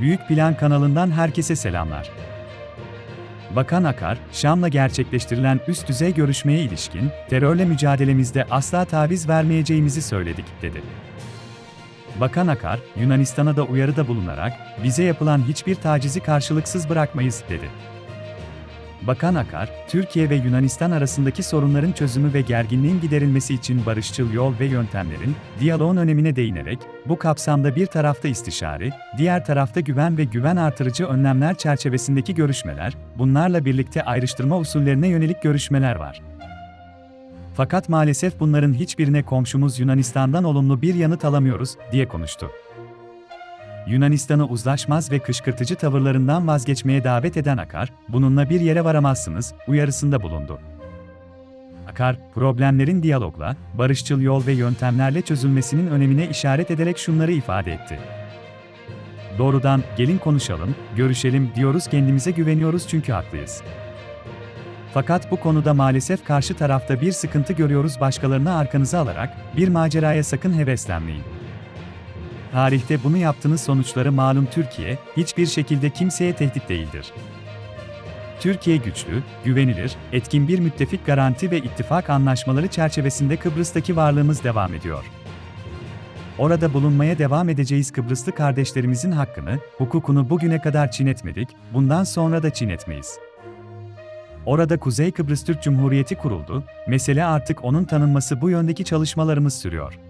Büyük Plan kanalından herkese selamlar. Bakan Akar, Şam'la gerçekleştirilen üst düzey görüşmeye ilişkin, terörle mücadelemizde asla taviz vermeyeceğimizi söyledik, dedi. Bakan Akar, Yunanistan'a da uyarıda bulunarak, bize yapılan hiçbir tacizi karşılıksız bırakmayız, dedi. Bakan Akar, Türkiye ve Yunanistan arasındaki sorunların çözümü ve gerginliğin giderilmesi için barışçıl yol ve yöntemlerin, diyaloğun önemine değinerek, bu kapsamda bir tarafta istişare, diğer tarafta güven ve güven artırıcı önlemler çerçevesindeki görüşmeler, bunlarla birlikte ayrıştırma usullerine yönelik görüşmeler var. Fakat maalesef bunların hiçbirine komşumuz Yunanistan'dan olumlu bir yanıt alamıyoruz, diye konuştu. Yunanistan'ı uzlaşmaz ve kışkırtıcı tavırlarından vazgeçmeye davet eden Akar, bununla bir yere varamazsınız, uyarısında bulundu. Akar, problemlerin diyalogla, barışçıl yol ve yöntemlerle çözülmesinin önemine işaret ederek şunları ifade etti. Doğrudan, gelin konuşalım, görüşelim diyoruz kendimize güveniyoruz çünkü haklıyız. Fakat bu konuda maalesef karşı tarafta bir sıkıntı görüyoruz başkalarını arkanıza alarak, bir maceraya sakın heveslenmeyin. Tarihte bunu yaptığınız sonuçları malum Türkiye, hiçbir şekilde kimseye tehdit değildir. Türkiye güçlü, güvenilir, etkin bir müttefik garanti ve ittifak anlaşmaları çerçevesinde Kıbrıs'taki varlığımız devam ediyor. Orada bulunmaya devam edeceğiz Kıbrıslı kardeşlerimizin hakkını, hukukunu bugüne kadar çiğnetmedik, bundan sonra da çiğnetmeyiz. Orada Kuzey Kıbrıs Türk Cumhuriyeti kuruldu, mesele artık onun tanınması bu yöndeki çalışmalarımız sürüyor.